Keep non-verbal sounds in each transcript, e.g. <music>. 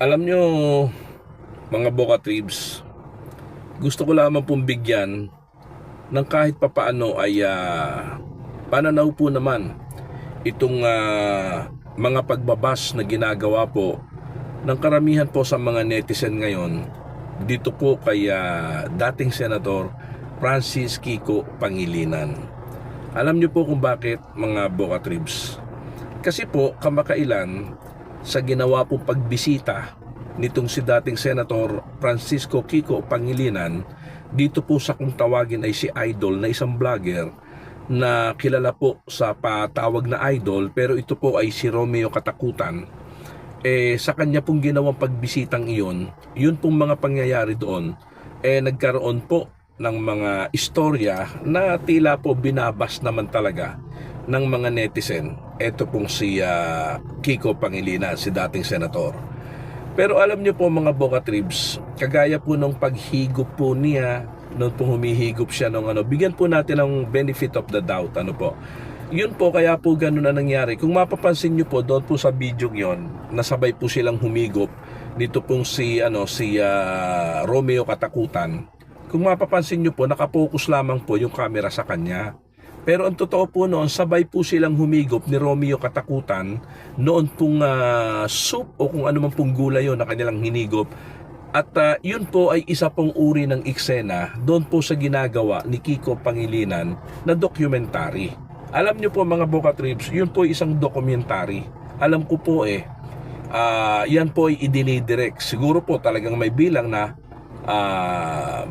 Alam nyo, mga Boca Tribes, gusto ko lamang pong bigyan ng kahit papaano ay ah, pananaw po naman itong ah, mga pagbabas na ginagawa po ng karamihan po sa mga netizen ngayon dito po kay ah, dating Senador Francis Kiko Pangilinan. Alam niyo po kung bakit mga Boca Tribes? Kasi po kamakailan sa ginawa pong pagbisita nitong si dating Senator Francisco Kiko Pangilinan dito po sa kung tawagin ay si Idol na isang vlogger na kilala po sa patawag na Idol pero ito po ay si Romeo Katakutan. Eh sa kanya pong ginawang pagbisitang iyon yun pong mga pangyayari doon eh nagkaroon po ng mga istorya na tila po binabas naman talaga ng mga netizen. Ito pong si ah, Kiko Pangilinan, si dating senator. Pero alam niyo po mga Boca Tribes, kagaya po nung paghigop po niya, nung pong humihigop siya nung ano, bigyan po natin ng benefit of the doubt, ano po. Yun po, kaya po ganun na nangyari. Kung mapapansin niyo po, doon po sa video yon, nasabay po silang humigop. Dito pong si, ano, si ah, Romeo Katakutan. Kung mapapansin niyo po, nakapokus lamang po yung camera sa kanya. Pero ang totoo po noon, sabay po silang humigop ni Romeo Katakutan noon pong ah, soup o kung ano man pong gulay yun na kanilang hinigop. At ah, yun po ay isa pong uri ng eksena doon po sa ginagawa ni Kiko Pangilinan na documentary. Alam niyo po mga Boca Trips, yun po ay isang documentary. Alam ko po eh, ah, yan po ay idinidirect. Siguro po talagang may bilang na ah,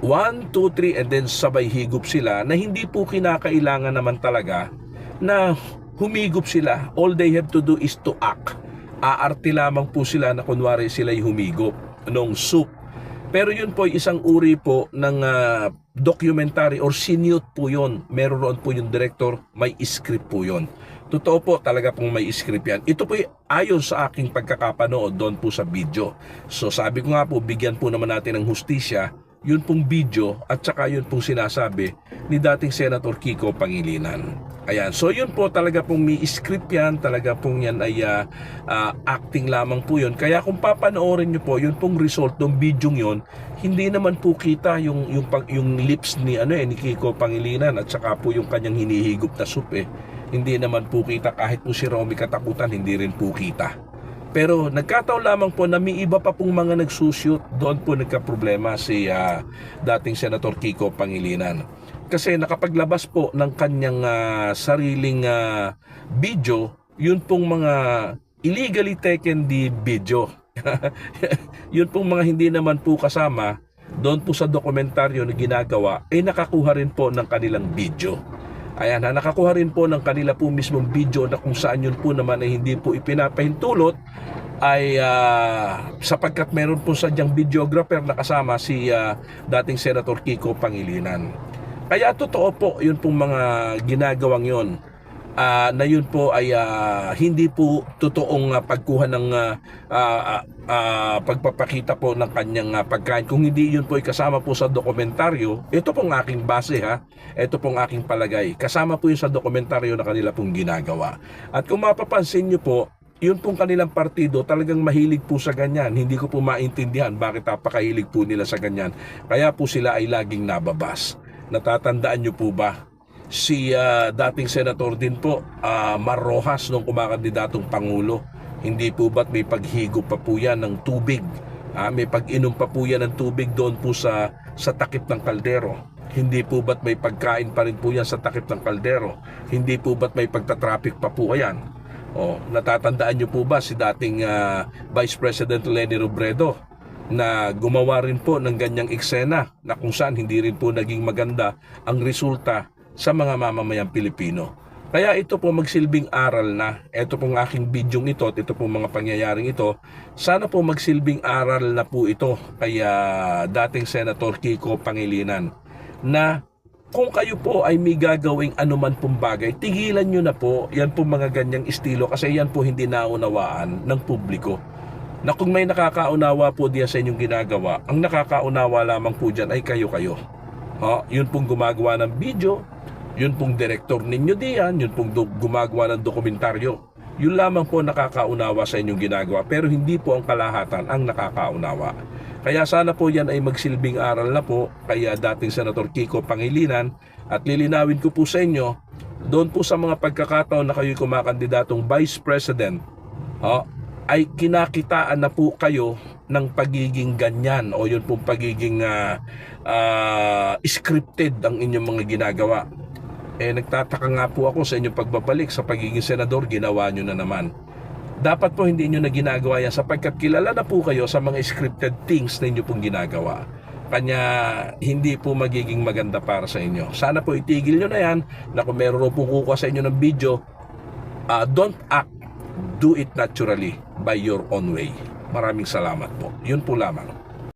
1, 2, 3 and then sabay higop sila na hindi po kinakailangan naman talaga na humigop sila. All they have to do is to act. Aarte lamang po sila na kunwari sila'y humigop nung soup. Pero yun po isang uri po ng ah, documentary or sinute po yun. Meron po yung director, may script po yun. Totoo po talaga pong may script yan. Ito po ay ayon sa aking pagkakapanood doon po sa video. So sabi ko nga po, bigyan po naman natin ng hustisya yun pong video at saka yun pong sinasabi ni dating Senator Kiko Pangilinan. Ayan, so yun po talaga pong may script yan, talaga pong yan ay ah, acting lamang po yun. Kaya kung papanoorin nyo po, yun pong result ng video yun, hindi naman po kita yung, yung, yung lips ni, ano eh, ni Kiko Pangilinan at saka po yung kanyang hinihigop na soup eh. Hindi naman po kita kahit po si Romy Katakutan, hindi rin po kita. Pero nagkataon lamang po na may iba pa pong mga nagsushoot. Doon po nagka-problema si ah, dating Senator Kiko Pangilinan. Kasi nakapaglabas po ng kanyang ah, sariling ah, video, yun pong mga illegally taken the video. <laughs> yun pong mga hindi naman po kasama doon po sa dokumentaryo na ginagawa ay nakakuha rin po ng kanilang video. Ayan, ha, nakakuha rin po ng kanila po mismong video na kung saan yun po naman ay hindi po ipinapahintulot ay ah, sapagkat meron po sadyang videographer na kasama si ah, dating Senator Kiko Pangilinan. Kaya totoo po yun pong mga ginagawang yun ah, na yun po ay ah, hindi po totoong ah, pagkuha ng ah, ah, ah, pagpapakita po ng kanyang ah, pagkain. Kung hindi yun po ay kasama po sa dokumentaryo, ito pong aking base ha, ito pong aking palagay. Kasama po yun sa dokumentaryo na kanila pong ginagawa. At kung mapapansin nyo po, yun pong kanilang partido talagang mahilig po sa ganyan. Hindi ko po maintindihan bakit napakahilig po nila sa ganyan. Kaya po sila ay laging nababas. Natatandaan nyo po ba si ah, dating senator din po, ah, Mar Rojas, nung kumakandidatong Pangulo. Hindi po ba't may paghigop pa po yan ng tubig? Ah, may pag-inom pa po yan ng tubig doon po sa, sa takip ng kaldero. Hindi po ba't may pagkain pa rin po yan sa takip ng kaldero? Hindi po ba't may pagtatraffic pa po yan? O, natatandaan niyo po ba si dating ah, Vice President Lenny Robredo na gumawa rin po ng ganyang eksena na kung saan hindi rin po naging maganda ang resulta sa mga mamamayang Pilipino. Kaya ito po magsilbing aral na. Ito pong aking video ito at ito pong mga pangyayaring ito. Sana po magsilbing aral na po ito kay ah, dating Senator Kiko Pangilinan na kung kayo po ay may gagawing anuman pong bagay, tigilan nyo na po yan po mga ganyang estilo kasi yan po hindi naunawaan ng publiko. Na kung may nakakaunawa po diya sa inyong ginagawa, ang nakakaunawa lamang po dyan ay kayo-kayo. Ha, yun pong gumagawa ng video, yun pong direktor ninyo diyan, yun pong gumagawa ng dokumentaryo. Yun lamang po nakakaunawa sa inyong ginagawa pero hindi po ang kalahatan ang nakakaunawa. Kaya sana po yan ay magsilbing aral na po kaya dating Senator Kiko Pangilinan at lilinawin ko po sa inyo doon po sa mga pagkakataon na kayo'y kumakandidatong Vice President oh, ay kinakitaan na po kayo ng pagiging ganyan o yun pong pagiging ah, ah, scripted ang inyong mga ginagawa. Eh nagtataka nga po ako sa inyong pagbabalik sa pagiging senador, ginawa nyo na naman. Dapat po hindi nyo na ginagawa yan sapagkat kilala na po kayo sa mga scripted things na inyo pong ginagawa. Kanya hindi po magiging maganda para sa inyo. Sana po itigil nyo na yan na kung meron po kukuha sa inyo ng video, ah, don't act, do it naturally by your own way. Maraming salamat po. Yun po lamang.